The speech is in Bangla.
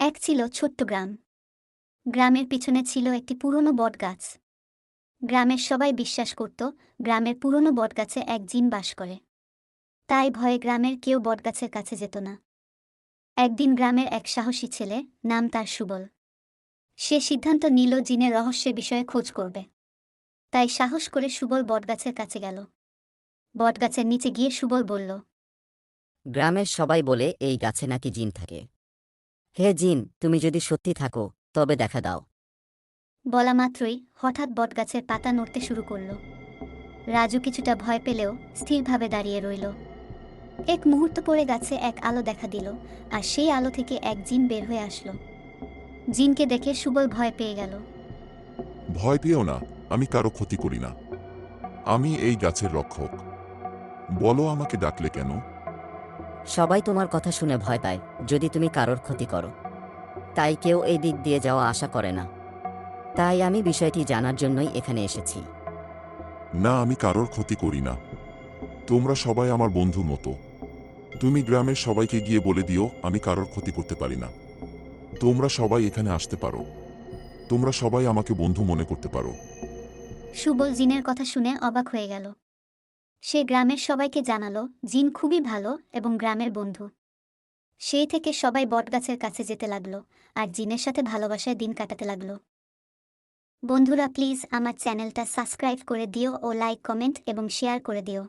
এক ছিল ছোট্ট গ্রাম। গ্রামের পিছনে ছিল একটি পুরনো বটগাছ। গ্রামের সবাই বিশ্বাস করত, গ্রামের পুরনো বটগাছে এক জিন বাস করে। তাই ভয়ে গ্রামের কেউ বটগাছের কাছে যেত না। একদিন গ্রামের এক সাহসী ছেলে, নাম তার সুবল। সে সিদ্ধান্ত নিল জিনের রহস্যের বিষয়ে খোঁজ করবে। তাই সাহস করে সুবল বটগাছের কাছে গেল। বটগাছের নিচে গিয়ে সুবল বলল, গ্রামের সবাই বলে এই গাছে নাকি জিন থাকে। হে জিন তুমি যদি সত্যি থাকো তবে দেখা দাও। বলা মাত্রই হঠাৎ বটগাছের পাতা নড়তে শুরু করল। রাজু কিছুটা ভয় পেলেও স্থিরভাবে দাঁড়িয়ে রইল। এক মুহূর্ত পরে গাছে এক আলো দেখা দিল আর সেই আলো থেকে এক জিন বের হয়ে আসলো। জিনকে দেখে সুবল ভয় পেয়ে গেল। ভয় পেও না আমি কারও ক্ষতি করি না। আমি এই গাছের রক্ষক। বলো আমাকে ডাকলে কেন? সবাই তোমার কথা শুনে ভয় পায় যদি তুমি কারোর ক্ষতি করো। তাই কেউ এই দিক দিয়ে যাওয়া আশা করে না। তাই আমি বিষয়টি জানার জন্যই এখানে এসেছি। না আমি কারোর ক্ষতি করি না। তোমরা সবাই আমার বন্ধুর মতো। তুমি গ্রামের সবাইকে গিয়ে বলে দিও আমি কারোর ক্ষতি করতে পারি না। তোমরা সবাই এখানে আসতে পারো। তোমরা সবাই আমাকে বন্ধু মনে করতে পারো। সুবল জিনের কথা শুনে অবাক হয়ে গেল। সে গ্রামের সবাইকে জানালো, জিন খুবই ভালো এবং গ্রামের বন্ধু। সেই থেকে সবাই বটগাছের কাছে যেতে লাগল আর জিনের সাথে ভালোবাসায় দিন কাটাতে লাগল। বন্ধুরা, প্লিজ আমার চ্যানেলটা সাবস্ক্রাইব করে দিও ও লাইক, কমেন্ট এবং শেয়ার করে দিও।